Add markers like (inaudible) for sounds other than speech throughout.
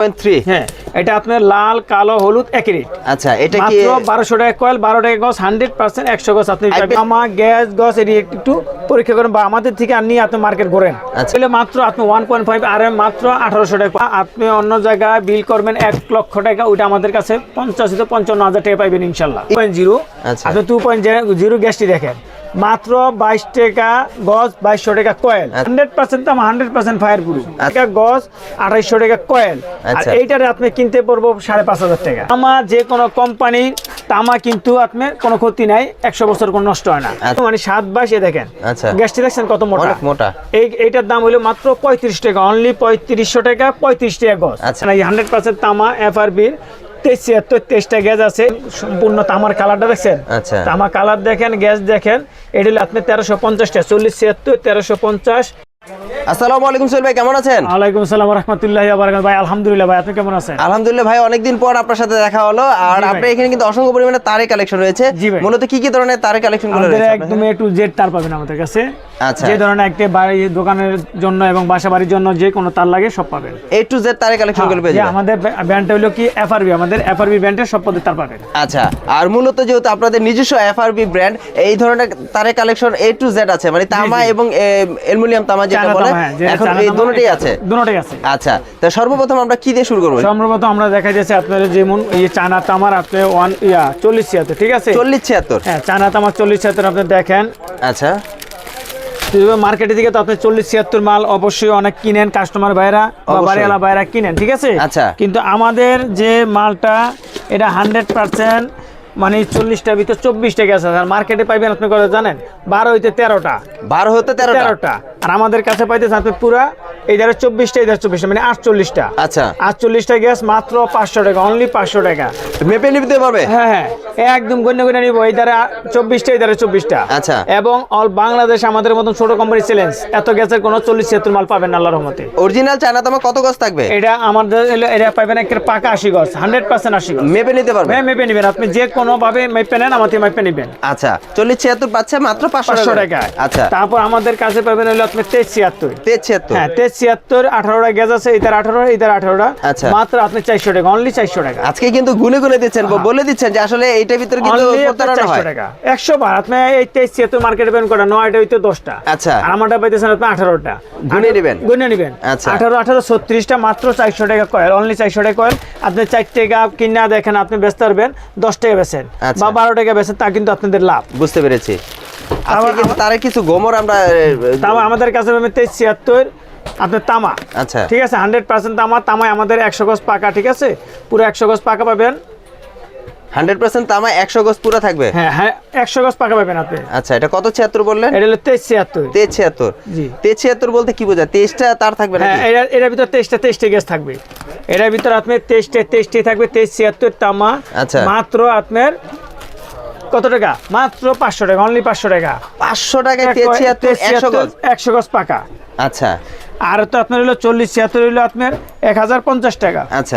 1.3 হ্যাঁ এটা আপনার লাল কালো হলুদ একই আচ্ছা এটা কি বারোশো টাকা কয়েল বারো টাকা গছ হান্ড্রেড পার্সেন্ট একশো গছ আপনি আমার গ্যাস গছ এটি একটু পরীক্ষা করেন বা আমাদের থেকে আর নিয়ে আপনি মার্কেট করেন আচ্ছা। তাহলে মাত্র আপনি one point five R M মাত্র আঠারোশো টাকা আপনি অন্য জায়গায় বিল করবেন এক লক্ষ টাকা ওইটা আমাদের কাছে পঞ্চাশ থেকে পঞ্চান্ন হাজার টাকা পাইবেন ইনশাল্লাহ। জিরো আচ্ছা। আপনি টু পয়েন্ট জিরো গ্যাসটি দেখেন। মাত্র বাইশ টাকা গজ বাইশশো টাকা কয়েল। হান্ড্রেড পার্সেন্ট দাম হান্ড্রেড পার্সেন্ট ফায়ার প্রুফ টাকা গজ আঠাইশশো টাকা কয়েল আর আচ্ছা। এইটারে আপনি কিনতে পারব সাড়ে পাঁচ হাজার টাকা তামা যে কোনো কোম্পানির তামা কিন্তু আপনার কোনো ক্ষতি নাই একশো বছর কোনো নষ্ট হয় না আচ্ছা। মানে সাত বাইশ দেখেন আচ্ছা। গ্যাসটি দেখছেন কত মোটা মোটা। এই এইটার দাম হলো মাত্র পঁয়ত্রিশ টাকা অনলি পঁয়ত্রিশশো টাকা পঁয়ত্রিশ টাকা গজ আচ্ছা। হান্ড্রেড পার্সেন্ট তামা এফআরবির তেইশ ছিয়াত্তর তেইশটা গ্যাস আছে। সম্পূর্ণ তামার কালারটা দেখছেন? আচ্ছা। তামা কালার দেখেন গ্যাস দেখেন। এটা হলো আপনি তেরোশো পঞ্চাশটা চল্লিশ ছিয়াত্তর তেরোশো পঞ্চাশ। আসসালামু আলাইকুম সোহেল ভাই কেমন আছেন? রহমতুল্লাহ ভাই আলহামদুলিল্লাহ ভাই আপনি কেমন আছেন? আলহামদুলিল্লাহ ভাই অনেকদিন পর আপনার সাথে দেখা হলো। আর আপনার এখানে কিন্তু অসংখ্য পরিমাণে তারের কালেকশন রয়েছে। মূলত কি কি ধরনের তারের কালেকশনগুলো রয়েছে একদম এ টু জেড তার পাবেন আমাদের কাছে। আচ্ছা। যে ধরনের একটা বাড়ি দোকানের জন্য এবং বাসা বাড়ির জন্য যে কোনো তার লাগে সব পাবেন। এ টু জেড তারের কালেকশনগুলো পেয়ে যে যাবেন। আমাদের ব্র্যান্ডটা হলো কি এফআরবি আমাদের এফআরবি ব্র্যান্ডের সব পদের তার পাবেন। আচ্ছা আর মূলত যেহেতু আপনাদের নিজস্ব এফআরবি ব্র্যান্ড এই ধরনের তারের কালেকশন এ টু জেড আছে। মানে তামা এবং অ্যালুমিনিয়াম তামা যেটা বলে তামা, হ্যাঁ, যে এখন এই দুটোই আছে। দুটোই আছে। আচ্ছা তা সর্বপ্রথম আমরা কি দিয়ে শুরু করব? সম্ভবত আমরা দেখা যাচ্ছে আপনার যেমন এই তামার আপনি ওয়ান ইয়া চল্লিশ ছিয়াত্তর ঠিক আছে? চল্লিশ ছিয়াত্তর। হ্যাঁ তামার চল্লিশ ছিয়াত্তর আপনি দেখেন। আচ্ছা। মার্কেটে থেকে তো আপনি চল্লিশ ছিয়াত্তর মাল অবশ্যই অনেক কিনেন কাস্টমার ভাইরা বা বাড়িওয়ালা ভাইরা কিনেন ঠিক আছে? আচ্ছা। কিন্তু আমাদের যে মালটা এটা হান্ড্রেড পার্সেন্ট মানে চল্লিশটার ভিতরে চব্বিশটা গ্যাস আছে। আর মার্কেটে পাইবেন আপনি জানেন? বারো হইতে তেরোটা। বারো হইতে তেরোটা? তেরোটা। আর আমাদের কাছে পাইতেছেন আপনি পুরা এই ধারে চব্বিশটা এই ধারে চব্বিশটা মানে আটচল্লিশটা। আচ্ছা। আটচল্লিশটা গ্যাস মাত্র পাঁচশো টাকা অনলি পাঁচশো টাকা। মেপে নিতে পারবে হ্যাঁ হ্যাঁ। একদম গণ্য গণ্য নিব এই ধারে চব্বিশটা এই ধারে চব্বিশটা। আচ্ছা। এবং অল বাংলাদেশ আমাদের মতন ছোট কোম্পানি চ্যালেঞ্জ এত গ্যাসের কোনো চল্লিশ ছিয়াত্তর মাল পাবেন আল্লাহ রহমতে। অরিজিনাল চায়না তামা কত গজ থাকবে? এটা আমাদের এটা পাবেন একটা পাকা আশি গজ হান্ড্রেড পার্সেন্ট আশি গজ। মেপে নিতে পারবে? হ্যাঁ মেপে নেবেন। আপনি যে কোনো ভাবে মেপে নেন আমার থেকে মেপে নেবেন। আচ্ছা চল্লিশ ছিয়াত্তর পাচ্ছে মাত্র পাঁচশো টাকা আচ্ছা। তারপর আমাদের কাছে পাবেন হলো আপনি তেইশ ছিয়াত্তর। তেইশ ছিয়াত্তর। হ্যাঁ তেইশ ছিয়াত্তর আঠারোটা গ্যাস আছে এটার আঠারোটা এটার আঠারোটা। আচ্ছা। মাত্র আপনি চারশো টাকা অনলি চারশো টাকা। আজকে কিন্তু গুনে গুনে দিচ্ছেন বলে দিচ্ছেন যে আসলে এইটার ভিতরে কিন্তু Only আপনার প্রতারণা 400 হয়। টাকা। একশো বার আপনি এই তেইশ ছিয়াত্তর মার্কেটে পেন করেন নয়টা হইতে দশটা। আচ্ছা। আর আমারটা পাইতেছেন আপনি আঠারোটা। গুনে নিবেন? গুনে নিবেন। আচ্ছা। আঠারো আঠারো ছত্রিশটা মাত্র চারশো টাকা কয়েল অনলি চারশো টাকা কয়েল। আপনি চার টাকা কিনা দেখেন আপনি ব্যস্ত পারবেন দশ টাকা বেছেন আচ্ছা। বা বারো টাকা বেছেন তা কিন্তু আপনাদের লাভ। বুঝতে পেরেছি। তার কিছু গোমর আমরা আমাদের কাছে তেইশ ছিয়াত্তর আপনার তামা। আচ্ছা। ঠিক আছে হান্ড্রেড পার্সেন্ট তামা। তামায় আমাদের একশো গজ পাকা ঠিক আছে? পুরো একশো গজ পাকা পাবেন। হান্ড্রেড পার্সেন্ট তামা একশো গজ পুরো থাকবে? হ্যাঁ হ্যাঁ একশো গজ পাকা পাবেন আপনি। আচ্ছা এটা কত ছিয়াত্তর বললেন? এটা হলো তেইশ ছিয়াত্তর। তেইশ ছিয়াত্তর। জি। তেইশ ছিয়াত্তর বলতে কি বোঝায়? তেইশটা তার থাকবে হ্যাঁ নাকি? এটার এটার ভিতর তেইশটা তেইশটা গ্যাস থাকবে। এটার ভিতর আপনার তেইশটা তেইশটি থাকবে তেইশ ছিয়াত্তর তামা। আচ্ছা। মাত্র আপনার কত টাকা? মাত্র পাঁচশো টাকা অনলি পাঁচশো টাকা। পাঁচশো টাকা একশো গজ? পাকা। আচ্ছা। আর তো আপনার হলো চল্লিশ ছিয়াত্তর হলো আপনার এক হাজার পঞ্চাশ টাকা। আচ্ছা।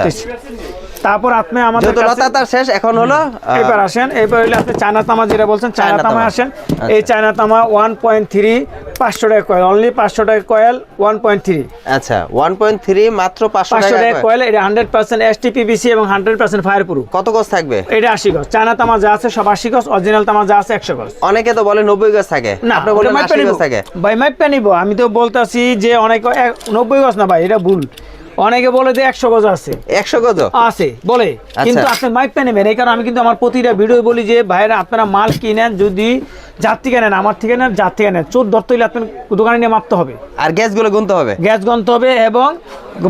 তারপর আপনি আমাদের লতা তার শেষ এখন হলো এবার আসেন এবার হইলে আপনি চায়না তামা যেটা বলছেন চায়না তামা। আসেন। আচ্ছা। এই চায়না তামা ওয়ান পয়েন্ট থ্রি পাঁচশো টাকা কয়েল অনলি পাঁচশো টাকা কয়েল ওয়ান পয়েন্ট থ্রি আচ্ছা ওয়ান পয়েন্ট থ্রি মাত্র পাঁচশো টাকা কয়েল এটা হান্ড্রেড পার্সেন্ট এস টিপিবিসি এবং হান্ড্রেড পার্সেন্ট ফায়ার প্রুফ কত গজ থাকবে? এটা আশি গজ। চায়না তামা যা আছে সব আশি গজ অরিজিনাল তামা যা আছে একশো গজ। অনেকে তো বলে নব্বই গজ থাকে। না আপনি ওটা বলেন আশি গজ থাকে। ভাই মাইপা নিবো। আমি তো বলতেছি যে অনেক নব্বই গজ না ভাই এটা ভুল। অনেকে বলে যে একশো গজ আছে। একশো গজ? আছে বলে। কিন্তু আপনি মাইপটা নেবেন এই কারণে আমি কিন্তু আমার প্রতিটা ভিডিও বলি যে ভাইরা আপনারা মাল কিনেন যদি যার থেকে নেন আমার থেকে নেন যার থেকে নেন। চোর ধরতে হইলে আপনার দোকানে নিয়ে মাপতে হবে। আর গ্যাসগুলো গুনতে হবে? গ্যাস গন্ত হবে এবং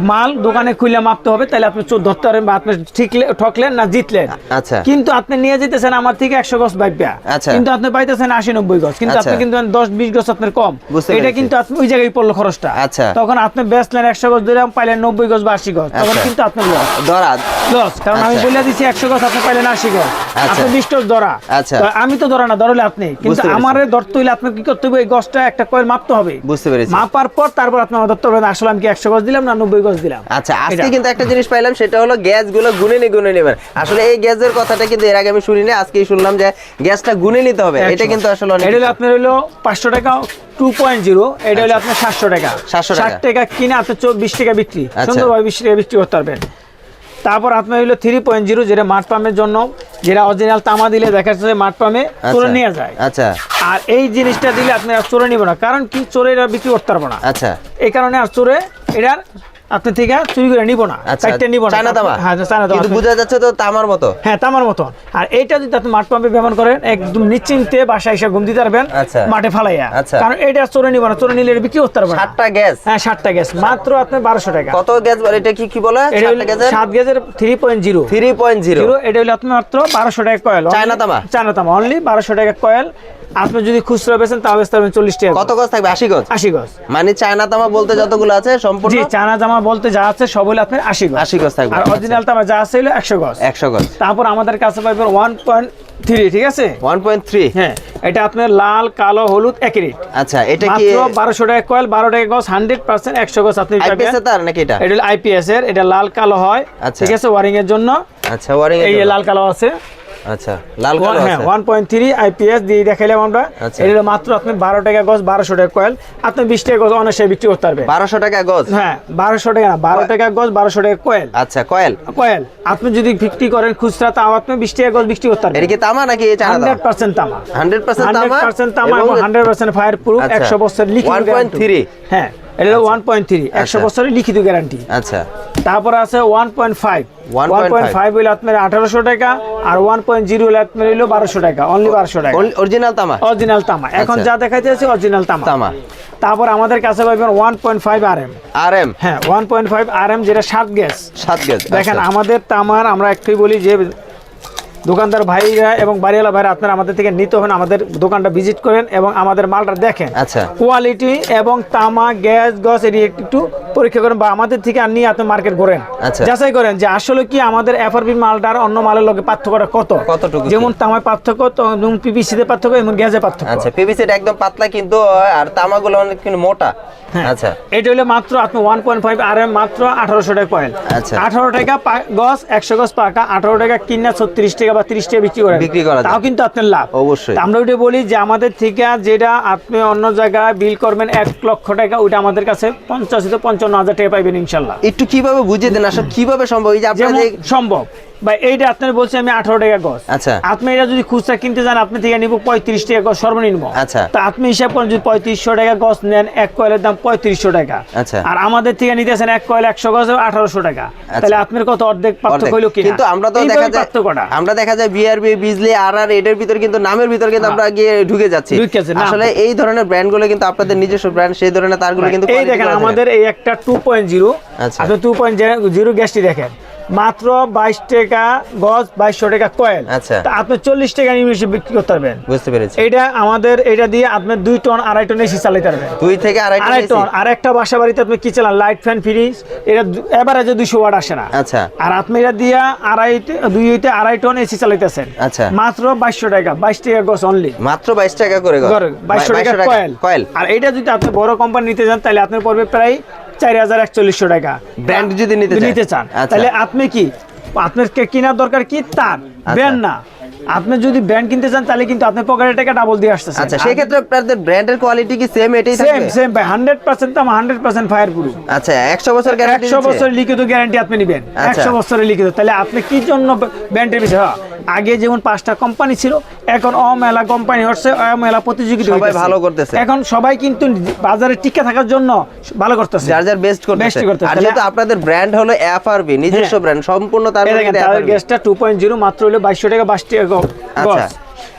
মাল দোকানে খুলে মাপতে হবে তাহলে আপনি চোর ধরতে পারবেন বা আপনি ঠিকলে ঠকলেন না জিতলেন। আচ্ছা। কিন্তু আপনি নিয়ে যেতেছেন আমার থেকে একশো গজ বাইপা। আচ্ছা। কিন্তু আপনি পাইতেছেন আশি নব্বই গজ। কিন্তু আচ্ছা। আপনি কিন্তু দশ বিশ গজ আপনার কম। এটা কিন্তু আপনি ওই জায়গায় পড়ল খরচটা। আচ্ছা। তখন আপনি বেচলেন একশো গজ দিলাম পাইলেন নব্বই গজ বা আশি গজ তখন আচ্ছা। কিন্তু আপনার ধরা লস কারণ আমি আচ্ছা। বলে দিচ্ছি একশো গজ আপনি পাইলেন আশি গজ। আচ্ছা। আপনি বিশ ধরা। আচ্ছা। আমি তো ধরা না ধরলে আপনি। কিন্তু আমার ধরতে হইলে আপনার কি করতে হবে? এই গজটা একটা কয়েল মাপতে হবে। বুঝতে পেরেছি। মাপার পর তারপর আপনার ধরতে হবে আসলে আমি কি একশো গজ দিলাম না নব্বই গজ দিলাম? আচ্ছা আজকে কিন্তু একটা জিনিস পাইলাম সেটা হলো গ্যাসগুলো গুনে নি গুনে নেবেন। আসলে এই গ্যাসের কথাটা কিন্তু এর আগে আমি শুনি না আজকেই শুনলাম যে গ্যাসটা গুনে নিতে হবে। এটা কিন্তু আসলে অনেক এটা হলো আপনার হলো পাঁচশো টাকা টু পয়েন্ট জিরো এটা হলো আপনার সাতশো টাকা। 700 টাকা। ষাট টাকা কিনে আপনি বিশ টাকা বিক্রি। সুন্দরভাবে বিশ টাকা বিক্রি করতে পারবেন। তারপর আপনার হইল থ্রি পয়েন্ট জিরো যেটা মাঠ পামের জন্য যেটা অরিজিনাল তামা দিলে দেখা যাচ্ছে মাঠ পামে চোরে নিয়ে যায়। আচ্ছা। আর এই জিনিসটা দিলে আপনি আর চোরে নিব না কারণ কি? চোরে এটা বিক্রি করতে পারব না। আচ্ছা। এই কারণে আর চোরে এটার আপনি থেকে চুরি করে নিব না আচ্ছা চারটে নিব না। চায়না তামা? হ্যাঁ চায়না তামা। কিন্তু বোঝা যাচ্ছে তো তামার মতো। হ্যাঁ তামার মতন আর এইটা যদি আপনি মাঠ পাম্পে ব্যবহার করেন একদম নিশ্চিন্তে বাসায় এসে ঘুম দিতে পারবেন আচ্ছা। মাঠে ফালাইয়া। আচ্ছা। কারণ এটা চোরে নিব না চোরে নিলে বিক্রি করতে পারবেন। সাতটা গ্যাস। হ্যাঁ ষাটটা গ্যাস। মাত্র আপনার বারোশো টাকা। কত গ্যাস বলে? এটা কি কি বলে? সাত গ্যাসের three point zero three point zero zero এটা হলো আপনি মাত্র বারোশো টাকা কয়েল। চায়না তামা? চায়না তামা। অনলি বারোশো টাকা কয়েল। আপনি যদি খুচরা তাও বেচতে পারবেন চল্লিশ টাকা কত গজ থাকবে? আশি গজ? আশি গজ। মানে চায়না তামা বলতে যতগুলো আছে সম্পূর্ণ? জি চায়না জামা বলতে যা আছে সব হলো আপনার আশি গজ। আশি গজ থাকবে। আর অরিজিনাল তামা যা আছে হলো একশো গজ। একশো গজ। তারপর আমাদের কাছে পাইবেন ওয়ান পয়েন্ট থ্রি ঠিক আছে? ওয়ান পয়েন্ট থ্রি হ্যাঁ এটা আপনার লাল কালো হলুদ একই রেট। আচ্ছা এটা কি বারোশো টাকা কয়েল বারো টাকা গজ হান্ড্রেড পার্সেন্ট একশো গজ আপনি পাবেন। আইপিএস তার নাকি এটা? এটা আইপিএস এর এটা লাল কালো হয় আচ্ছা। ঠিক আছে ওয়ারিং এর জন্য। আচ্ছা ওয়ারিং এই লাল কালো আছে। আচ্ছা লাল কালো হ্যাঁ আইপিএস দিয়ে দেখাইলাম আমরা। আচ্ছা। এটা মাত্র টাকা গজ বারোশো টাকা কয়েল আপনি বিশ টাকা গজ অনায়াসে বিক্রি করতে পারবেন। বারোশো টাকা গজ? হ্যাঁ বারোশো টাকা না টাকা গজ বারোশো টাকা কয়েল আচ্ছা কয়েল কয়েল আপনি যদি বিক্রি করেন খুচরা তাও আপনি বিশ টাকা গজ বিক্রি করতে এটা কি তামা নাকি হান্ড্রেড পার্সেন্ট তামা? হান্ড্রেড পার্সেন্ট হান্ড্রেড তামা? পার্সেন্ট তামা এবং হান্ড্রেড পার্সেন্ট ফায়ার প্রুফ আচ্ছা। একশো বছর লিখিত 1.3 guarantee। হ্যাঁ। এটা ওয়ান পয়েন্ট থ্রি একশো আচ্ছা। বছরের লিখিত গ্যারান্টি আচ্ছা। তারপর আছে one point five one point five হইলে আপনার আঠারোশো টাকা আর ওয়ান পয়েন্ট জিরো হলে আপনার হইল বারোশো টাকা অনলি বারোশো টাকা। অরিজিনাল তামা? অরিজিনাল তামা। এখন আচ্ছা। যা দেখাইতেছে অরিজিনাল তামা। তামা। তারপর আমাদের কাছে পাবেন one point five R M R M হ্যাঁ one point five R M যেটা সাত গ্যাস সাত দেখেন আচ্ছা। আমাদের তামার আমরা একটাই বলি যে দোকানদার ভাইরা এবং বাড়িওয়ালা ভাইরা আপনারা আমাদের থেকে নিতে হবেন আমাদের দোকানটা ভিজিট করেন এবং আমাদের মালটা দেখেন। আচ্ছা। কোয়ালিটি এবং তামা গ্যাস গস এটি একটু পরীক্ষা করেন বা আমাদের থেকে আর নিয়ে আপনি মার্কেট করেন আচ্ছা। যাচাই করেন যে আসলে কি আমাদের এফআরপি মালটার অন্য মালের লগে পার্থক্যটা কত? কতটুকু যেমন তামায় পার্থক্য তেমন পিপিসিতে পার্থক্য এবং গ্যাসে পার্থক্য। আচ্ছা পিভিসিটা একদম পাতলা কিন্তু আর তামাগুলো অনেক কিন্তু মোটা। হ্যাঁ। আচ্ছা। এটা হলো মাত্র আপনি one point five R M মাত্র আঠারোশো টাকা কয়েল আচ্ছা। আঠারো টাকা গজ একশো গজ পাকা আঠারো টাকা কিনা ছত্রিশ টাকা বা তিরিশ টাকা বিক্রি করেন। বিক্রি করা তাও কিন্তু আপনার লাভ। অবশ্যই। আমরা ওইটা বলি যে আমাদের থেকে যেটা আপনি অন্য জায়গায় বিল করবেন এক লক্ষ টাকা ওইটা আমাদের কাছে পঞ্চাশ থেকে পঞ্চান্ন হাজার টাকা পাইবেন ইনশাল্লাহ। একটু কীভাবে বুঝিয়ে দেন আসলে কীভাবে সম্ভব? এই যে আপনারা সম্ভব। বা এইটা আপনার বলছি আমি আঠারো টাকা গজ আচ্ছা। আপনি এটা যদি খুচরা কিনতে যান আপনি থেকে নিব পঁয়ত্রিশ টাকা গজ সর্বনিম্ন আচ্ছা। তা আপনি হিসাব করেন যদি পঁয়ত্রিশশো টাকা গজ নেন এক কয়েলের দাম পঁয়ত্রিশশো টাকা আচ্ছা। আর আমাদের থেকে নিতেছেন এক কয়েল একশো গজ আঠারোশো টাকা তাহলে আপনার কত অর্ধেক পার্থক্য কিনা কিন্তু আমরা তো দেখা যায় আমরা দেখা যায় বিআরবি বিজলি আর আর এটার ভিতরে কিন্তু নামের ভিতরে কিন্তু আমরা গিয়ে ঢুকে যাচ্ছি। আসলে এই ধরনের ব্র্যান্ডগুলো কিন্তু আপনাদের নিজস্ব ব্র্যান্ড সেই ধরনের তারগুলো কিন্তু এই দেখেনগুলো। আমাদের এই একটা টু পয়েন্ট জিরো আচ্ছা। টু পয়েন্ট জিরো গ্যাসটি দেখেন মাত্র বাইশ টাকা গজ বাইশশো টাকা কয়েল আচ্ছা। আপনি চল্লিশ টাকা নিমেষে বিক্রি করতে পারবেন। বুঝতে পেরেছি। এটা আমাদের এটা দিয়ে আপনার দুই টন আড়াই টন এসি চালাতে পারবেন। দুই থেকে আড়াই টন আর একটা বাসা বাড়িতে আপনি কি চালান? লাইট ফ্যান ফ্রিজ এটা এভারেজে দুইশো ওয়াট আসে না। আচ্ছা। আর আপনি এটা দিয়ে আড়াই দুই হইতে আড়াই টন এসি চালাইতেছেন। আচ্ছা। মাত্র বাইশশো টাকা বাইশ টাকা গছ অনলি মাত্র বাইশ টাকা করে। বাইশশো টাকা কয়েল কয়েল আর এটা যদি আপনি বড় কোম্পানি নিতে চান তাহলে আপনার পড়বে প্রায় চার হাজার একচল্লিশশো টাকা। ব্র্যান্ড যদি নিতে নিতে চান। আচ্ছা। তাহলে আপনি কি আপনার কে- কেনার দরকার কি? তার। ব্র্যান্ড না। আপনি যদি ব্র্যান্ড কিনতে চান তাহলে কিন্তু আপনার পকেটে টাকা ডাবল দিয়ে আসতেছে। আচ্ছা সেই ক্ষেত্রে আপনাদের ব্র্যান্ডের কোয়ালিটি কি সেম এটাই সেম থাকবে? সেম ভাই হান্ড্রেড পার্সেন্ট দাম হান্ড্রেড পার্সেন্ট ফায়ার প্রুফ আচ্ছা একশো বছর গ্যারান্টি একশো বছর লিখিত গ্যারান্টি আপনি নেবেন। আচ্ছা। একশো বছরের লিখিত। তাহলে আপনি কি জন্য ব্যান্ডের বিষয়? হ্যাঁ, আগে যেমন পাঁচটা কোম্পানি ছিল এখন অমেলা কোম্পানি হচ্ছে অমেলা প্রতিযোগিতা সবাই ভালো করতেছে। এখন সবাই কিন্তু বাজারে টিকে থাকার জন্য ভালো করতেছে। যার যার বেস্ট করতেছে। Best করতেছে। আর যেহেতু আপনাদের ব্র্যান্ড হলো এফআরবি নিজস্ব। ব্র্যান্ড সম্পূর্ণ তার মধ্যে গ্যাসটা টু পয়েন্ট জিরো মাত্র হলো বাইশশো টাকা বাইশ টাকা গ- আচ্ছা।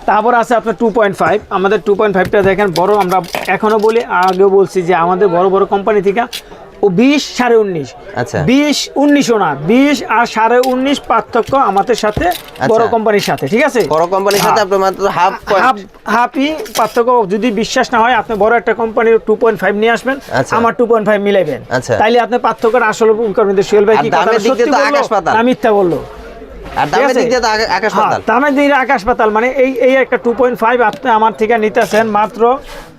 তারপর আছে আপনার টু পয়েন্ট ফাইভ আমাদের টু পয়েন্ট ফাইভটা দেখেন বড় আমরা এখনও বলি আগেও বলছি যে আমাদের বড় বড় কোম্পানি থেকে ও বিশ সাড়ে উনিশ আচ্ছা। বিশ উনিশও না বিশ আর সাড়ে উনিশ পার্থক্য আমাদের সাথে বড় আচ্ছা। কোম্পানির সাথে ঠিক আছে বড় কোম্পানির সাথে হ্যাঁ। আপনার মাত্র হাফ হাফ হাফই পার্থক্য যদি বিশ্বাস না হয় আপনি বড় একটা কোম্পানির টু পয়েন্ট ফাইভ নিয়ে আসবেন আচ্ছা। আমার টু পয়েন্ট ফাইভ মিলাইবেন আচ্ছা। তাইলে আপনি পার্থক্যটা আসলে করবেন যে ভাই কি কথা সত্যি বলল না মিথ্যা বলল আর দামের দিক দিয়ে আকাশ হ্যাঁ, পাতাল। দামের দিক দিয়ে আকাশ পাতাল। মানে এই এই একটা টু পয়েন্ট ফাইভ আপনি আমার থেকে নিতেছেন মাত্র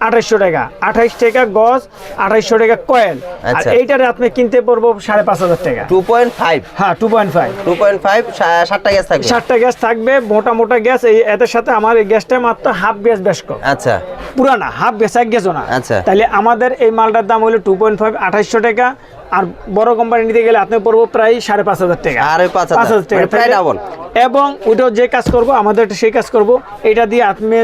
আঠাইশশো টাকা। আঠাইশ টাকা গজ আঠাইশশো টাকা কয়েল আর আচ্ছা। এইটারে আপনি কিনতে পারব সাড়ে পাঁচ হাজার টাকা। টু পয়েন্ট ফাইভ হ্যাঁ two point five two point five ষাটটা গ্যাস থাকবে। ষাটটা গ্যাস থাকবে মোটা মোটা গ্যাস। এই এদের সাথে আমার এই গ্যাসটা মাত্র হাফ গ্যাস বেশ কম। আচ্ছা। পুরানা হাফ গ্যাস এক গ্যাসও না। আচ্ছা। তাহলে আমাদের এই মালটার দাম হলো টু পয়েন্ট ফাইভ আঠাইশশো টাকা। আর বড় কোম্পানি নিতে গেলে আপনি পড়ব প্রায় সাড়ে পাঁচ হাজার টাকা। ওই পাঁচ হাজার। টাকা। মানে প্রায় ডাবল এবং ওইটাও যে কাজ করব আমাদের সেই কাজ করব এটা দিয়ে আপনি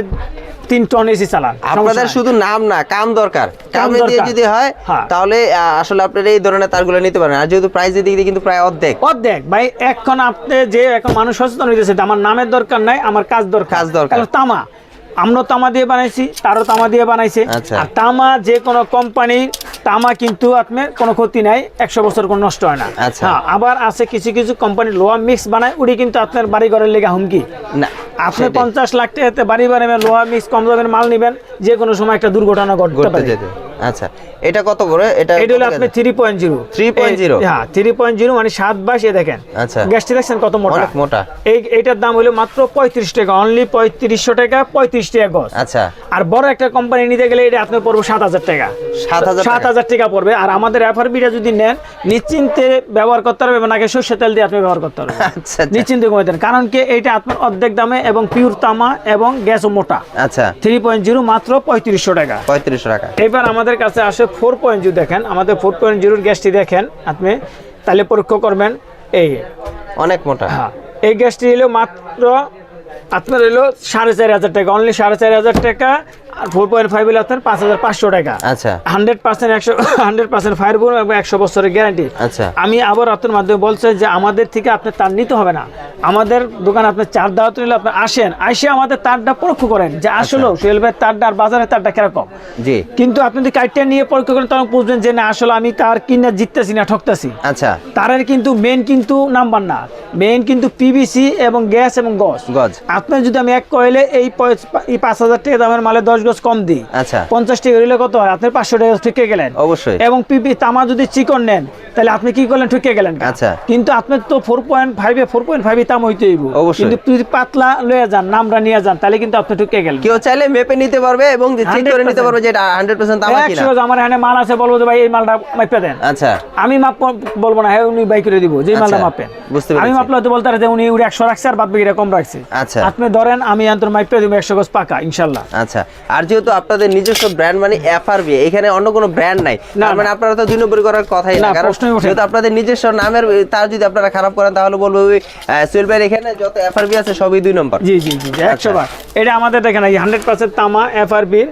তিন টন এসি চালান। আপনাদের শুধু নাম না কাম দরকার। কাম দিয়ে যদি হয় হ্যাঁ। তাহলে আসলে আপনারা এই ধরনের তারগুলো নিতে পারেন। আর যেহেতু প্রাইসের দিক দিয়ে কিন্তু প্রায় অর্ধেক। অর্ধেক। ভাই এখন আপনি যে এখন মানুষ সচেতন হইতেছে আমার নামের দরকার নাই আমার কাজ দরকার। কাজ দরকার। তামা। আমরা তামা দিয়ে বানাইছি তারও তামা দিয়ে বানাইছে। আচ্ছা। আর তামা যে কোনো কোম্পানির তামা কিন্তু আপনার কোনো ক্ষতি নাই একশো বছর কোনো নষ্ট হয় না। আচ্ছা। হ্যাঁ আবার আছে কিছু কিছু কোম্পানি লোহা মিক্স বানায় উড়ি কিন্তু আপনার বাড়ি ঘরের লেগে হুমকি। না আপনি পঞ্চাশ লাখ টাকাতে বাড়ি বানাবেন লোহা মিক্স কম দামের মাল নেবেন যে কোনো সময় একটা দুর্ঘটনা ঘটতে পারে। আচ্ছা এটা কত করে? এটা এটা হলো আপনি থ্রি পয়েন্ট জিরো 3.0 হ্যাঁ থ্রি পয়েন্ট জিরো মানে সাত বাস এ দেখেন। আচ্ছা। গ্যাসটি দেখছেন কত মোটা? অনেক মোটা। এই এইটার দাম হলো মাত্র পঁয়ত্রিশ টাকা অনলি পঁয়ত্রিশশো টাকা পঁয়ত্রিশ টাকা গজ। আচ্ছা। আর বড় একটা কোম্পানি নিতে গেলে এটা আপনার পড়বে সাত হাজার টাকা। 7,000 সাত টাকা। পড়বে। আর আমাদের এফআরবিটা যদি নেন নিশ্চিন্তে ব্যবহার করতে পারবে নাকি সর্ষে তেল দিয়ে আপনি ব্যবহার করতে পারবেন? আচ্ছা আচ্ছা। নিশ্চিন্তে কমে দেন। কারণ কি এইটা আপনার অর্ধেক দামে এবং পিওর তামা এবং গ্যাসও মোটা। আচ্ছা। থ্রি পয়েন্ট জিরো মাত্র পঁয়ত্রিশশো টাকা। পঁয়ত্রিশশো টাকা। এবার আমাদের কাছে আসে ফোর পয়েন্ট জিরো দেখেন আমাদের ফোর পয়েন্ট জিরোর গ্যাসটি দেখেন আপনি তাহলে পরীক্ষা করবেন এই অনেক মোটা। হ্যাঁ এই গ্যাসটি হলো মাত্র আপনার হলো সাড়ে চার হাজার টাকা অনলি সাড়ে চার হাজার টাকা। আর ফোর পয়েন্ট ফাইভ হলে আপনার পাঁচ হাজার পাঁচশো টাকা। আচ্ছা। হান্ড্রেড পার্সেন্ট একশো হান্ড্রেড পার্সেন্ট ফায়ার এবং একশো বছরের গ্যারান্টি আচ্ছা। আমি আবার আপনার মাধ্যমে বলছে যে আমাদের থেকে আপনি তার নিতে হবে না। আমাদের দোকানে আপনি চার দাওয়াত নিলে আপনি আসেন আসে আমাদের তারটা পরীক্ষা করেন যে আসলে সোহেল ভাইয়ের তারটা আর বাজারের তারটা কীরকম। জি। কিন্তু আপনি যদি কাইটটা নিয়ে পরীক্ষা করেন তখন বুঝবেন যে না আসলে আমি তার কিনা জিততেছি না ঠকতেছি। আচ্ছা। তারের কিন্তু মেন কিন্তু নাম্বার না। মেন কিন্তু পিভিসি এবং গ্যাস এবং গজ। গজ। আপনার যদি আমি এক কয়েলে এই এই পাঁচ হাজার টাকা দামের মালে দশ গজ কম দিই। আচ্ছা। পঞ্চাশ টাকা কত হয়? আপনি পাঁচশো টাকা ঠকে গেলেন। অবশ্যই। এবং পিপি তামা যদি চিকন নেন তাহলে আপনি কি করলেন? ঠকে গেলেন আচ্ছা। কিন্তু আপনার তো ফোর পয়েন্ট ফাইভে ফোর পয়েন্ট ফাইভে তাম হইতে হইব। অবশ্যই। কিন্তু যদি পাতলা লয়ে যান নামরা নিয়ে যান তাহলে কিন্তু আপনি ঠকে গেলেন। কেউ চাইলে মেপে নিতে পারবে এবং চেক করে নিতে পারবে যে এটা হান্ড্রেড পার্সেন্ট তামা কিনা। একশো আমার এখানে মাল আছে বলব যে ভাই এই মালটা মাপে দেন। আচ্ছা। আমি মাপ বলব না হ্যাঁ উনি বাই করে দিব যে মালটা আচ্ছা, মাপেন। বুঝতে আমি মাপলে হয়তো বলতে যে উনি উনি একশো রাখছে আর বাদ বাকিটা কম রাখছে। আচ্ছা। আপনি ধরেন আমি আন্তর মাইপে দিব একশো গজ পাকা ইনশাল্লাহ। আচ্ছা। আর যেহেতু আপনাদের নিজস্ব ব্র্যান্ড মানে এফআরবি এখানে অন্য কোনো ব্র্যান্ড নাই। মানে আপনারা তো দুই নম্বরই করার কথাই না কারণ। যেহেতু আপনাদের নিজস্ব নামের তার যদি আপনারা খারাপ করেন তাহলে বলব ওই সুয়েল ভাইয়ের এখানে যত এফআরবি আছে সবই দুই নম্বর। জি জি জি একশো আচ্ছা। বার। এটা আমাদের দেখেন এই হান্ড্রেড পার্সেন্ট তামা এফআরবির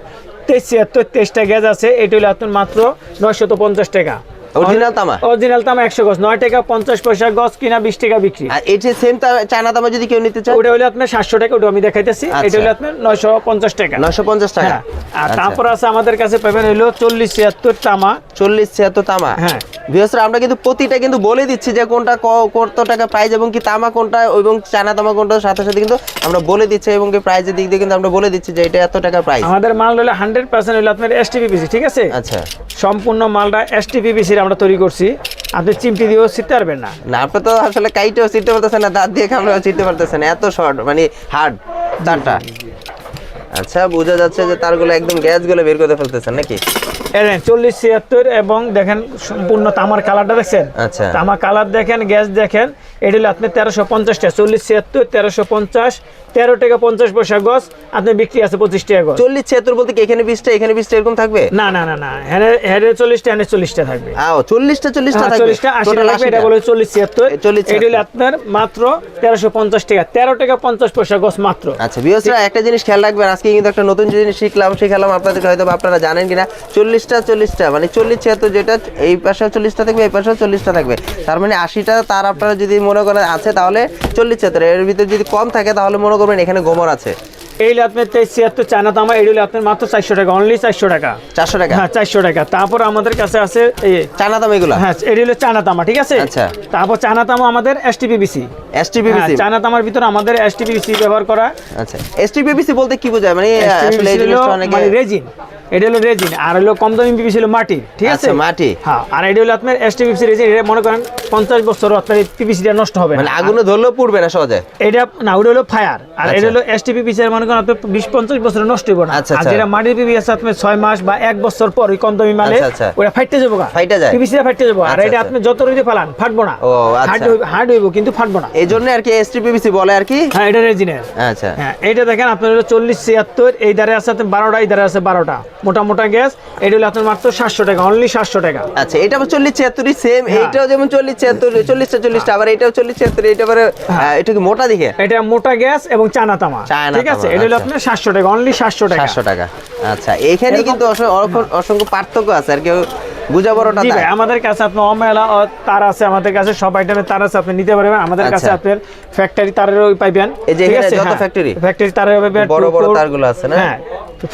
তেইশ ছিয়াত্তর তেইশটা গ্যাস আছে এটি হলো মাত্র নয়শত পঞ্চাশ টাকা। Original তামা? অরিজিনাল তামা একশো গজ নয় টাকা পঞ্চাশ পয়সা গজ কিনা বিশ টাকা বিক্রি। আর এটা সেম চায়না দামে যদি কেউ নিতে চায়? ওটা হলো আপনার সাতশো টাকা ওটা আমি দেখাইতেছি। আচ্ছা। এটা হলো আপনার নয়শো পঞ্চাশ টাকা। নয়শো পঞ্চাশ টাকা? হ্যাঁ। আর আচ্ছা। তারপর আছে আমাদের কাছে পাবেন হলো চল্লিশ ছিয়াত্তর তামা। চল্লিশ ছিয়াত্তর তামা? হ্যাঁ। বৃহস্পতি আমরা কিন্তু প্রতিটা কিন্তু বলে দিচ্ছি যে কোনটা কত টাকা প্রাইস এবং কি তামা কোনটা এবং চায়না তামা কোনটার সাথে সাথে কিন্তু আমরা বলে দিচ্ছি এবং কি প্রাইসের দিক দিয়ে কিন্তু আমরা বলে দিচ্ছি যে এটা এত টাকা প্রাইস আমাদের মাল হলো হান্ড্রেড পার্সেন্ট হলো আপনার এসটিপিপিসি ঠিক আছে? আচ্ছা। সম্পূর্ণ মালটা আমরা তৈরি করছি আপনি চিমটি দিয়েও ছিটতে পারবেন না। না আপনি তো আসলে কাইটেও ছিটতে পারতেছেন না দাঁত দিয়ে কামড়েও ছিটতে পারতেছেন এত শর্ট মানে হার্ড তারটা। আচ্ছা বোঝা যাচ্ছে যে তারগুলো একদম গ্যাসগুলো বের করে ফেলতেছেন নাকি? চল্লিশ ছিয়াত্তর এবং দেখেন সম্পূর্ণ তামার কালারটা দেখছেন? আচ্ছা। তামার কালার দেখেন গ্যাস দেখেন এটা হলো আপনি তেরোশো পঞ্চাশটা চল্লিশ ছিয়াত্তর তেরোশো পঞ্চাশ তেরো টাকা পঞ্চাশ পয়সা গছ আপনি বিক্রি আছে পঁচিশ টাকা গছ চল্লিশ ছিয়াত্তর বলতে কি এখানে বিশটা এখানে বিশটা এরকম থাকবে? না না না না হ্যাঁ হেডে চল্লিশটা হ্যাঁ চল্লিশটা থাকবে। আও চল্লিশটা চল্লিশটা হ্যাঁ, চল্লিশটা আশি লাগবে এটা বলে চল্লিশ ছিয়াত্তর। 40 এটা হলো আপনার মাত্র তেরোশো পঞ্চাশ টাকা তেরো টাকা পঞ্চাশ পয়সা গছ মাত্র। আচ্ছা বিয়সরা একটা জিনিস খেয়াল রাখবেন আজকে কিন্তু একটা নতুন জিনিস শিখলাম শিখালাম আপনাদেরকে হয়তো আপনারা জানেন কিনা। চল্লিশটা চল্লিশটা মানে চল্লিশ ছিয়াত্তর যেটা এই পাশেও চল্লিশটা থাকবে এই পাশেও চল্লিশটা থাকবে। তার মানে আশিটা তার আপনারা যদি মনে করেন আছে, তাহলে চল্লিশ ছিয়াত্তর এর ভিতরে যদি কম থাকে, তাহলে মনে করবেন এখানে গোমর আছে। এই হলো আপনার ছিয়াত্তর চায়না তামা আপনার মাত্র চারশো টাকা অনলি চারশো টাকা। চারশো টাকা? হ্যাঁ চারশো টাকা। তারপর আমাদের কাছে আছে দাম এগুলো? হ্যাঁ এটি হলো চায়না তামা ঠিক আছে? আচ্ছা। তারপর চায়না তামা আমাদের এসটিপিবিসি এসটিপিবিসি চায়না তামার ভিতরে আমাদের এসটিপিবিসি ব্যবহার করা। আচ্ছা। এসটিপিবিসি বলতে কি বোঝায়? মানে আসলে অনেকে মানে রেজিন। এটা হলো রেজিন আর হলো কম দামি পিপিসি হলো মাটি ঠিক আছে? আচ্ছা, মাটি। হ্যাঁ আর এটা হলো আপনার এসটিপিবিসি রেজিন এটা মনে করেন পঞ্চাশ বছর আপনার পিপিসিটা নষ্ট হবে না। মানে আগুনে ধরলেও পুড়বে না সহজে? এটা না ওটা হলো ফায়ার আর আচ্ছা। এটা হলো এসটিপিপিসি মনে আপনার বিশ পঞ্চাশ বছর নষ্ট হবে না আচ্ছা, আচ্ছা। যেটা মাটির পিপি আছে আপনার ছয় মাস বা এক বছর পর ওই কম দামি মালে আচ্ছা। ওটা ফাইটে যাব ফাইটে যায়? পিপিসিটা ফাইটে যাব আর এটা। আপনি যত রইতে ফালান ফাটবো না। হার্ড হইব কিন্তু ফাটবো না এই জন্য আর কি এসটিপিবিসি বলে আর কি হ্যাঁ এটা রেজিনের আচ্ছা হ্যাঁ এইটা দেখেন আপনার হলো চল্লিশ ছিয়াত্তর এই ধারে আছে আপনার বারোটা এই ধারে আছে বারোটা মোটা মোটা গ্যাস এটা হলো আপনার মাত্র সাতশো টাকা অনলি সাতশো টাকা আচ্ছা এটা চল্লিশ ছিয়াত্তরই সেম হ্যাঁ। এইটাও যেমন চল্লিশ ছিয়াত্তর চল্লিশটা চল্লিশটা আবার এটাও চল্লিশ ছিয়াত্তর এটা আবার হ্যাঁ। এটা কি মোটা দিকে এটা মোটা গ্যাস এবং চানা তামা ঠিক আছে এটা হলো আচ্ছা। আপনার সাতশো টাকা অনলি সাতশো টাকা। সাতশো টাকা। আচ্ছা এখানে কিন্তু অসংখ্য- পার্থক্য আছে আর কেউ বুঝা বড়টা জি ভাই আমাদের কাছে আপনার অমেলা তার আছে আমাদের কাছে সব আইটেমের তার আছে আপনি নিতে পারবেন। আমাদের কাছে আচ্ছা। আপনার ফ্যাক্টরি তারেরও পাইবেন। এই যে এখানে যত? ফ্যাক্টরি পাইবেন বড় বড় তারগুলো আছে না? হ্যাঁ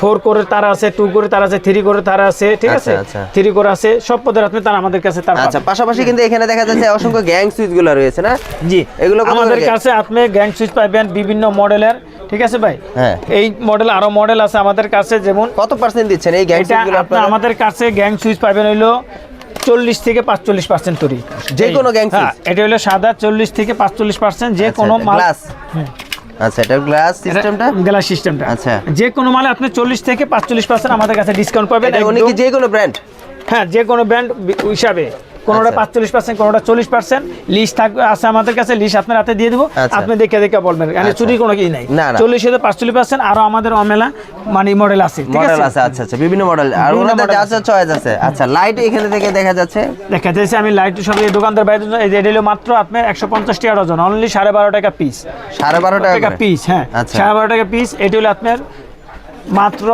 ফোর কোরের তার আছে টু কোরের তার আছে থ্রি কোরের তার আছে ঠিক আচ্ছা, আছে। থ্রি কোর আছে সব পদের আপনি তার আমাদের কাছে তার আচ্ছা পাশাপাশি কিন্তু এখানে দেখা যাচ্ছে অসংখ্য গ্যাং সুইচগুলো রয়েছে না? জি। এগুলো আমাদের কাছে আপনি গ্যাং সুইচ পাইবেন বিভিন্ন মডেলের ঠিক আছে ভাই? হ্যাঁ। এই মডেল আরও মডেল আছে আমাদের কাছে যেমন কত পার্সেন্ট দিচ্ছেন এই গ্যাং এটা সুইচগুলো আপনি আপনারা? আমাদের কাছে গ্যাং সুইচ পাবেন হইল চল্লিশ থেকে পাঁচচল্লিশ পার্সেন্ট তৈরি। যে কোনো gang হ্যাঁ, এটা হলো সাদা চল্লিশ থেকে পাঁচচল্লিশ পার্সেন্ট যে কোনো মাল গ্লাস আচ্ছা এটা গ্লাস সিস্টেমটা গ্লাস সিস্টেমটা আচ্ছা। যে কোনো মালে আপনি চল্লিশ থেকে পাঁচচল্লিশ পার্সেন্ট আমাদের কাছে ডিসকাউন্ট পাবেন উনি কি যে কোনো ব্র্যান্ড হ্যাঁ যে কোনো ব্র্যান্ড হিসাবে। কোনোটা আচ্ছা। পাঁচচল্লিশ পার্সেন্ট কোনোটা চল্লিশ পার্সেন্ট লিস্ট থাকবে আছে আমাদের কাছে লিস্ট আপনার হাতে দিয়ে দেবো। আচ্ছা। আপনি দেখে দেখে বলবেন। মানে আচ্ছা। চুরি কোনো কি নাই। চল্লিশ থেকে পাঁচচল্লিশ পার্সেন্ট আরও আমাদের অমেলা মানে মডেল আছে ঠিক আছে? আছে আচ্ছা আচ্ছা। বিভিন্ন মডেল আর ওনাদের যা যা চয়েস আছে। আচ্ছা লাইট এখানে থেকে দেখা যাচ্ছে। দেখা যাচ্ছে আমি লাইট সব এই দোকানদার বাইরে এই যে এটা মাত্র আপনার একশো পঞ্চাশ টাকা ডজন অনলি সাড়ে বারো টাকা পিস সাড়ে বারো টাকা পিস হ্যাঁ। সাড়ে বারো টাকা পিস এটি হলো আপনার মাত্র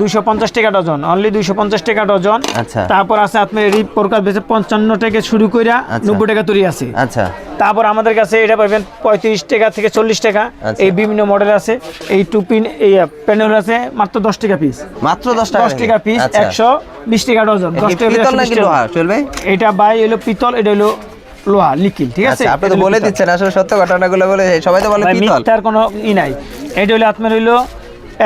দুইশো পঞ্চাশ টাকা ডজন অনলি দুইশো পঞ্চাশ টাকা ডজন। আচ্ছা। তারপর আছে আপনার রিপ প্রকার বেছে পঞ্চান্ন থেকে শুরু করে আচ্ছা। নব্বই টাকা তৈরি আছে। আচ্ছা। তারপর আমাদের কাছে এটা পাবেন পঁয়ত্রিশ টাকা থেকে চল্লিশ টাকা। আচ্ছা। এই বিভিন্ন মডেল আছে। এই টু পিন এই প্যানেল আছে মাত্র দশ টাকা পিস মাত্র দশ টাকা দশ টাকা পিস আচ্ছা। একশো বিশ টাকা ডজন। দশ টাকা টাকা। চলবে এটা বাই হলো পিতল এটা হলো লোহা লিকিল ঠিক আছে? আপনি তো বলে দিচ্ছেন আসলে সত্য ঘটনাগুলো বলে সবাই তো বলে পিতল। মিথ্যার কোনো ই নাই। এটা হলো আপনার হইল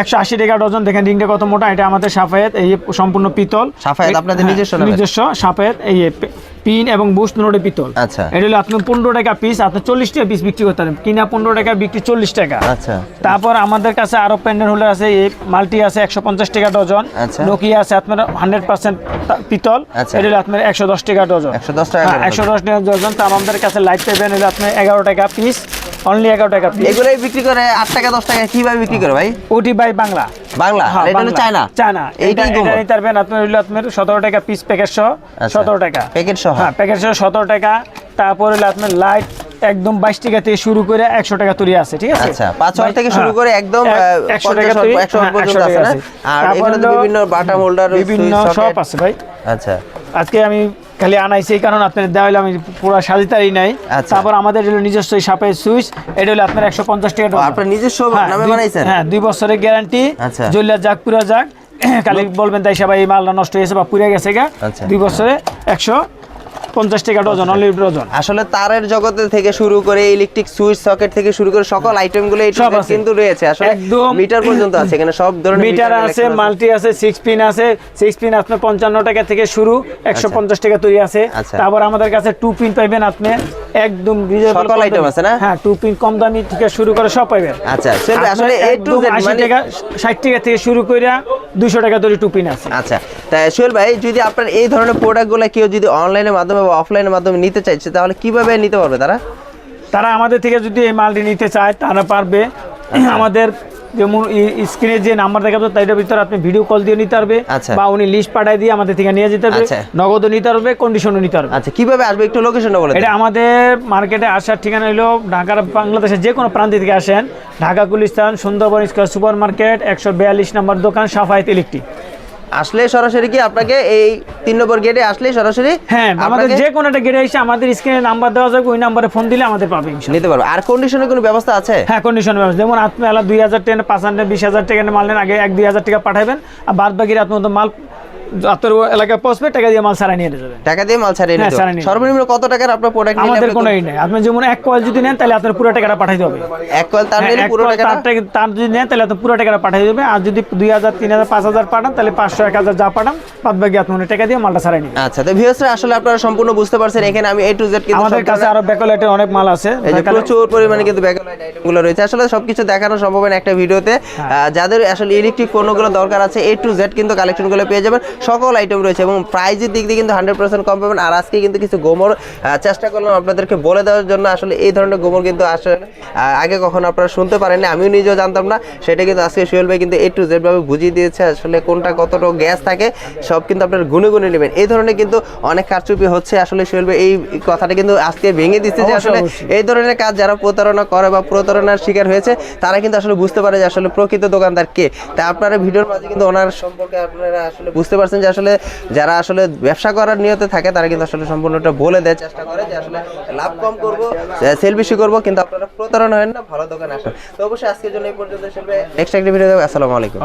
একশো আশি টাকা ডজন। দেখেন রিংটা কত মোটা এটা আমাদের সাফায়েত এই সম্পূর্ণ পিতল। সাফায়েত আপনাদের হ্যাঁ, নিজস্ব? নিজস্ব সাফায়েত এই পিন এবং বুশ নোটে পিতল। আচ্ছা। এটা হলো আপনি পনেরো টাকা পিস আপনি চল্লিশ টাকা পিস বিক্রি করতে পারেন। কিনা পনেরো টাকা বিক্রি চল্লিশ টাকা। আচ্ছা। তারপর আমাদের কাছে আরও প্যান্ডেল হোল্ডার আছে এই মাল্টি আছে একশো পঞ্চাশ টাকা ডজন। আচ্ছা। নোকিয়া আছে আপনার হান্ড্রেড পার্সেন্ট পিতল। আচ্ছা। এটা হলো আপনার একশো দশ টাকা ডজন। 110 টাকা একশো দশ টাকা ডজন। তো আমাদের কাছে লাইট পেবেন হলো আপনার এগারো টাকা পিস অনলি এগারো টাকা পিস এগুলোই বিক্রি করে আট টাকা দশ টাকা কীভাবে বিক্রি করে ভাই? ওটি বাই বাংলা। বাংলা? আর এটা হলো চায়না চায়না এইটাই এইটা গোমর এটা নিতে পারবেন আপনার আপনার সতেরো টাকা পিস প্যাকেট সহ আচ্ছা। সতেরো টাকা। প্যাকেট সহ? হ্যাঁ প্যাকেট সহ সতেরো টাকা। তারপর হলো আপনার লাইট একদম বাইশ টাকা থেকে শুরু করে একশো টাকা তৈরি আছে ঠিক আছে? আচ্ছা পাঁচ হাজার থেকে শুরু হ্যাঁ। করে একদম একশো টাকা হ্যাঁ, পর্যন্ত আছে আর এখানে বিভিন্ন বাটাম হোল্ডার বিভিন্ন সব আছে ভাই। আচ্ছা। আজকে আমি খালি আনাইছি এই কারণ আপনার দেওয়া হলো আমি পুরো সাজিতারই নাই আচ্ছা। তারপর আমাদের হলো নিজস্ব সাপে সুইচ এটা হলো আপনার একশো পঞ্চাশ টাকা আপনার নিজস্ব হ্যাঁ, নামে বানাইছেন হ্যাঁ দুই বছরের গ্যারান্টি আচ্ছা। জল্লা যাক পুরা যাক (clears throat) খালি বলবেন তাই সবাই এই মালটা নষ্ট হয়েছে বা পুড়ে গেছে গা আচ্ছা। দুই বছরে একশো পঞ্চাশ টাকা ডজন অনলি ডজন। আসলে তারের জগতে থেকে শুরু করে ইলেকট্রিক সুইচ সকেট থেকে শুরু করে সকল আইটেমগুলো কিন্তু রয়েছে। আসলে একদম। মিটার পর্যন্ত আছে এখানে সব ধরনের মিটার আছে মাল্টি আছে সিক্স পিন আছে। সিক্স পিন আপনার পঞ্চান্ন টাকা থেকে শুরু একশো পঞ্চাশ টাকা তৈরি আছে। আচ্ছা। তারপর আমাদের কাছে টু পিন পাইবেন আপনি একদম সকল দামি। আছে না? হ্যাঁ টু পিন কম দামি থেকে শুরু করে সব পাইবেন। আচ্ছা, আসলে একদম Z আশি মানে- টাকা ষাট টাকা থেকে শুরু করে দুশো টাকা তৈরি টু পিন আছে। আচ্ছা তাই সোহেল ভাই যদি আপনার এই ধরনের প্রোডাক্টগুলো কেউ যদি অনলাইনের মাধ্যমে বা অফলাইনের মাধ্যমে নিতে চাইছে তাহলে কীভাবে নিতে পারবে তারা? তারা আমাদের থেকে যদি এই মালটি নিতে চায় তারা পারবে। আচ্ছা। আমাদের যেমন স্ক্রিনে যে নাম্বার দেখা যাচ্ছে তাইটার ভিতরে আপনি ভিডিও কল দিয়ে নিতে পারবে আচ্ছা। বা উনি লিস্ট পাঠায় দিয়ে আমাদের থেকে নিয়ে যেতে পারবে। আচ্ছা। নগদও নিতে পারবে কন্ডিশনও নিতে পারবে। আচ্ছা কীভাবে আসবে? একটু লোকেশনটা বলে এটা আমাদের মার্কেটে আসার ঠিকানা হলো ঢাকার বাংলাদেশের যে কোনো প্রান্ত থেকে আসেন। Dhaka Gulistan Sundarban square super market একশো বিয়াল্লিশ নম্বর দোকান সাফায়েত ইলেকট্রিক। আসলে সরাসরি কি আপনাকে এই তিন নম্বর গেটে আসলে সরাসরি হ্যাঁ আমাদের যে কোনো একটা গেটে এসে আমাদের স্ক্রিনে নাম্বার দেওয়া যাবে ওই নাম্বারে ফোন দিলে আমাদের পাবে নিতে পারবে। আর কন্ডিশনের কোনো ব্যবস্থা আছে? হ্যাঁ কন্ডিশন ব্যবস্থা। যেমন আপনি আলাদা দুই হাজার টাকা পাঁচ হাজার বিশ হাজার টাকা মাল নেন আগে এক দুই হাজার টাকা পাঠাবেন। আর বাদ বাকি আপনার মাল আপনার এলাকায় পৌঁছবে টাকা দিয়ে মাল সারাই নিয়ে যাবেন। টাকা দিয়ে মাল ছাড়িয়ে নিতে সর্বনিম্ন কত টাকার আপনার প্রোডাক্ট আমাদের কোনো নেই। আপনি যেমন এক কয়েল যদি নেন তাহলে আপনার পুরো টাকাটা পাঠাই হবে। এক কয়েল তার নিলে পুরো টাকাটা তার যদি নেন তাহলে আপনি পুরো টাকাটা পাঠিয়ে দেবে আর যদি দুই হাজার তিন হাজার পাঁচ হাজার পাঠান তাহলে পাঁচশো এক যা পাঠান বাদ বাকি আপনি টাকা দিয়ে মালটা সারাই নিন আচ্ছা তো ভিউয়ার্সরা আসলে আপনারা সম্পূর্ণ বুঝতে পারছেন এখানে আমি এ টু জেড কিন্তু আমাদের সব কাছে আরও ব্যাকলাইটের অনেক মাল আছে। প্রচুর পরিমাণে কিন্তু ব্যাকলাইট আইটেমগুলো রয়েছে। আসলে সবকিছু দেখানো সম্ভব না একটা ভিডিওতে। হ্যাঁ। যাদের আসলে ইলেকট্রিক পণ্যগুলো দরকার আছে এ টু জেড কিন্তু কালেকশনগুলো পেয়ে যাবেন। সকল আইটেম রয়েছে এবং প্রাইজের দিক দিয়ে কিন্তু হান্ড্রেড পার্সেন্ট কম পাবেন। আর আজকে কিন্তু কিছু গোমর চেষ্টা করলাম আপনাদেরকে বলে দেওয়ার জন্য। আসলে এই ধরনের গোমর কিন্তু আসলে আগে কখনো আপনারা শুনতে পারেননি আমিও নিজেও জানতাম না। সেটা কিন্তু আজকে সোহেল ভাই কিন্তু এ টু জেড বুঝিয়ে দিয়েছে আসলে কোনটা কতটা গ্যাস থাকে সব কিন্তু আপনারা গুনে গুনে নেবেন। এই ধরনের কিন্তু অনেক কারচুপি হচ্ছে। আসলে সোহেল ভাই এই কথাটা কিন্তু আজকে ভেঙে দিচ্ছে যে আসলে এই ধরনের কাজ যারা প্রতারণা করে বা প্রতারণার শিকার হয়েছে তারা কিন্তু আসলে বুঝতে পারে যে আসলে প্রকৃত দোকানদার কে। তা আপনারা ভিডিওর মাঝে কিন্তু ওনার সম্পর্কে আপনারা আসলে বুঝতে পারছেন যে আসলে যারা আসলে ব্যবসা করার নিয়তে থাকে, তারা কিন্তু আসলে সম্পূর্ণটা বলে দেয় চেষ্টা করে যে আসলে লাভ কম করব সেল বেশি করব, কিন্তু আপনারা প্রতারণা হয় না, ভালো দোকানে আসেন তো অবশ্যই আজকের জন্য এই পর্যন্ত নেক্সট একটি ভিডিও আসসালামু আলাইকুম।